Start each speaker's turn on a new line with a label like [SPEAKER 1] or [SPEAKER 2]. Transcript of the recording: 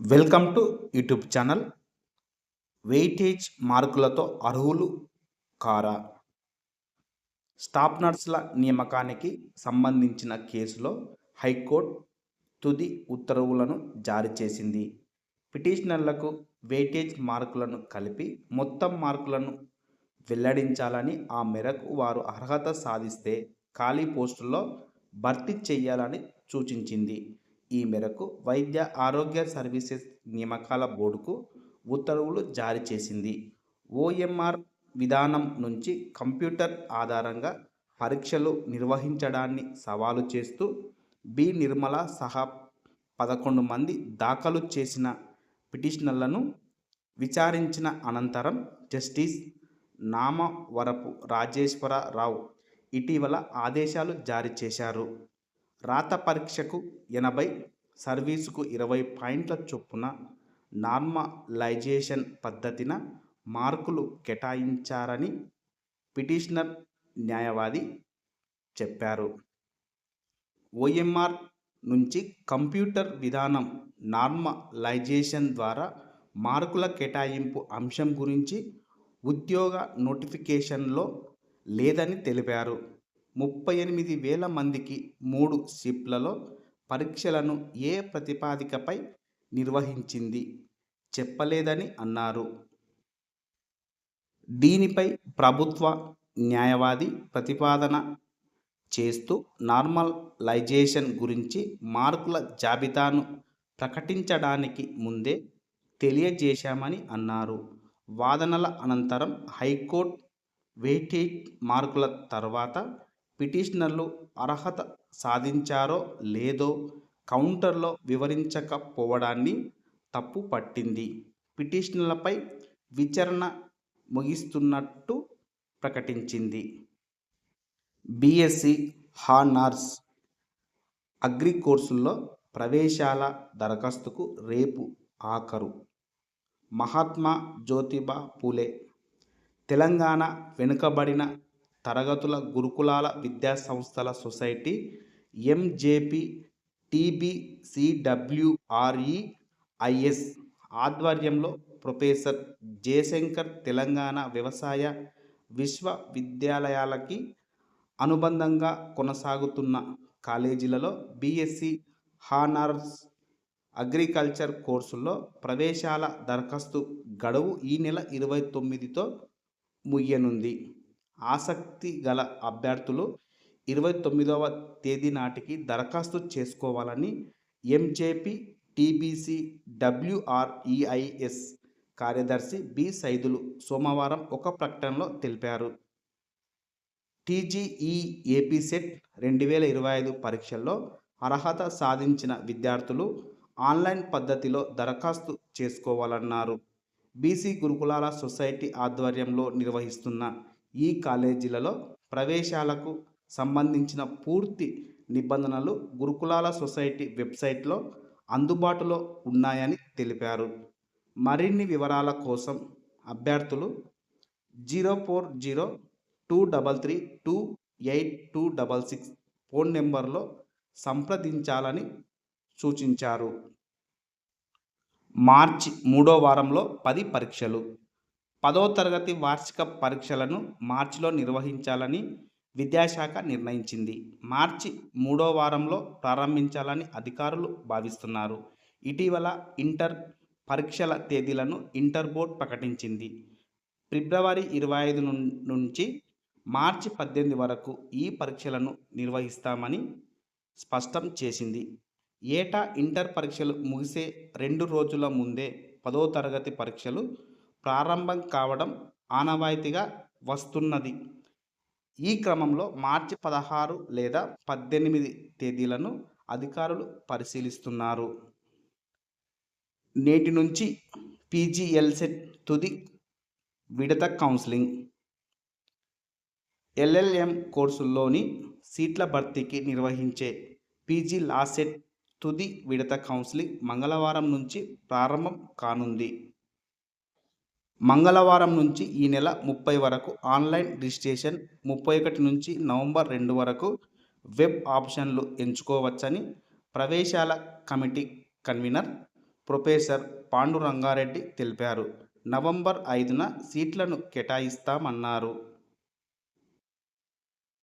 [SPEAKER 1] Welcome to YouTube channel weightage మార్కులతో అర్హులు కారా? స్టాఫ్ నర్సుల నియామకానికి సంబంధించిన కేసులో హైకోర్టు తుది ఉత్తర్వులను జారీ చేసింది. పిటిషనర్లకు వెయిటేజ్ మార్కులను కలిపి మొత్తం మార్కులను వెల్లడించాలని ఆ మేరకు వారు అర్హత సాధిస్తే ఖాళీ పోస్టుల్లో భర్తీ చేయాలని సూచించింది. ఈ మేరకు వైద్య ఆరోగ్య సర్వీసెస్ నియామకాల బోర్డుకు ఉత్తర్వులు జారీ చేసింది. ఓఎంఆర్ విధానం నుంచి కంప్యూటర్ ఆధారంగా పరీక్షలు నిర్వహించడాన్ని సవాలు చేస్తూ బి నిర్మల సహా పదకొండు మంది దాఖలు చేసిన పిటిషన్లను విచారించిన అనంతరం జస్టిస్ నామవరపు రాజేశ్వరరావు ఇటీవల ఆదేశాలు జారీ చేశారు. రాత పరీక్షకు ఎనభై సర్వీసుకు ఇరవై పాయింట్ల చొప్పున నార్మలైజేషన్ పద్ధతిన మార్కులు కేటాయించారని పిటిషనర్ న్యాయవాది చెప్పారు. ఓఎంఆర్ నుంచి కంప్యూటర్ విధానం నార్మలైజేషన్ ద్వారా మార్కుల కేటాయింపు అంశం గురించి ఉద్యోగ నోటిఫికేషన్లో లేదని తెలిపారు. ముప్పై ఎనిమిది వేల మందికి మూడు సిప్లలో పరీక్షలను ఏ ప్రతిపాదికపై నిర్వహించింది? చెప్పలేదని అన్నారు. దీనిపై ప్రభుత్వ న్యాయవాది ప్రతిపాదన చేస్తూ నార్మలైజేషన్ గురించి మార్కుల జాబితాను ప్రకటించడానికి ముందే తెలియజేశామని అన్నారు. వాదనల అనంతరం హైకోర్టు వెయిటేజ్ మార్కుల తర్వాత పిటిషనర్లు అర్హత సాధించారో లేదో కౌంటర్లో వివరించకపోవడాన్ని తప్పు పట్టింది. పిటిషన్లపై విచారణ ముగిస్తున్నట్టు ప్రకటించింది. బీఎస్సీ హానార్స్ అగ్రి కోర్సుల్లో ప్రవేశాల దరఖాస్తుకు రేపు ఆఖరు. మహాత్మా జ్యోతిబా పూలే. తెలంగాణ వెనుకబడిన తరగతుల గురుకులాల విద్యా సంస్థల సొసైటీ ఎంజేపీ టీబీసీడబ్ల్యూఆర్ఈఐఎస్ ఆధ్వర్యంలో ప్రొఫెసర్ జయశంకర్ తెలంగాణ వ్యవసాయ విశ్వవిద్యాలయాలకి అనుబంధంగా కొనసాగుతున్న కాలేజీలలో బీఎస్సీ హానర్స్ అగ్రికల్చర్ కోర్సుల్లో ప్రవేశాల దరఖాస్తు గడువు ఈ నెల ఇరవై తొమ్మిదితో ముగియనుంది. ఆసక్తి గల అభ్యర్థులు ఇరవై తొమ్మిదవ తేదీ నాటికి దరఖాస్తు చేసుకోవాలని ఎంజేపీ టీబీసీ డబ్ల్యూఆర్ఈఐఎస్ కార్యదర్శి బి సైదులు సోమవారం ఒక ప్రకటనలో తెలిపారు. టీజీఈ ఏపీ సెట్ రెండు వేల ఇరవై ఐదు పరీక్షల్లో అర్హత సాధించిన విద్యార్థులు ఆన్లైన్ పద్ధతిలో దరఖాస్తు చేసుకోవాలన్నారు. బీసీ గురుకులాల సొసైటీ ఆధ్వర్యంలో నిర్వహిస్తున్న ఈ కాలేజీలలో ప్రవేశాలకు సంబంధించిన పూర్తి నిబంధనలు గురుకులాల సొసైటీ వెబ్సైట్లో అందుబాటులో ఉన్నాయని తెలిపారు. మరిన్ని వివరాల కోసం అభ్యర్థులు zero four zero two double three two eight two double six phone నెంబర్లో సంప్రదించాలని సూచించారు. మార్చి మూడో వారంలో పది పరీక్షలు పదో తరగతి వార్షిక పరీక్షలను మార్చిలో నిర్వహించాలని విద్యాశాఖ నిర్ణయించింది. మార్చి మూడో వారంలో ప్రారంభించాలని అధికారులు భావిస్తున్నారు. ఇటీవల ఇంటర్ పరీక్షల తేదీలను ఇంటర్ బోర్డ్ ప్రకటించింది. ఫిబ్రవరి ఇరవై ఐదు నుంచి మార్చి పద్దెనిమిది వరకు ఈ పరీక్షలను నిర్వహిస్తామని స్పష్టం చేసింది. ఏటా ఇంటర్ పరీక్షలు ముగిసే రెండు రోజుల ముందే పదో తరగతి పరీక్షలు ప్రారంభం కావడం ఆనవాయితీగా వస్తున్నది. ఈ క్రమంలో మార్చి పదహారు లేదా పద్దెనిమిది తేదీలను అధికారులు పరిశీలిస్తున్నారు. నేటి నుంచి పీజీఎల్సెట్ తుది విడత కౌన్సిలింగ్. ఎల్ఎల్ఎం కోర్సుల్లోని సీట్ల భర్తీకి నిర్వహించే పీజీ లాసెట్ తుది విడత కౌన్సిలింగ్ మంగళవారం నుంచి ప్రారంభం కానుంది. మంగళవారం నుంచి ఈ నెల ముప్పై వరకు ఆన్లైన్ రిజిస్ట్రేషన్ ముప్పై ఒకటి నుంచి నవంబర్ రెండు వరకు వెబ్ ఆప్షన్లు ఎంచుకోవచ్చని ప్రవేశాల కమిటీ కన్వీనర్ ప్రొఫెసర్ పాండురంగారెడ్డి తెలిపారు. నవంబర్ ఐదున సీట్లను కేటాయిస్తామన్నారు.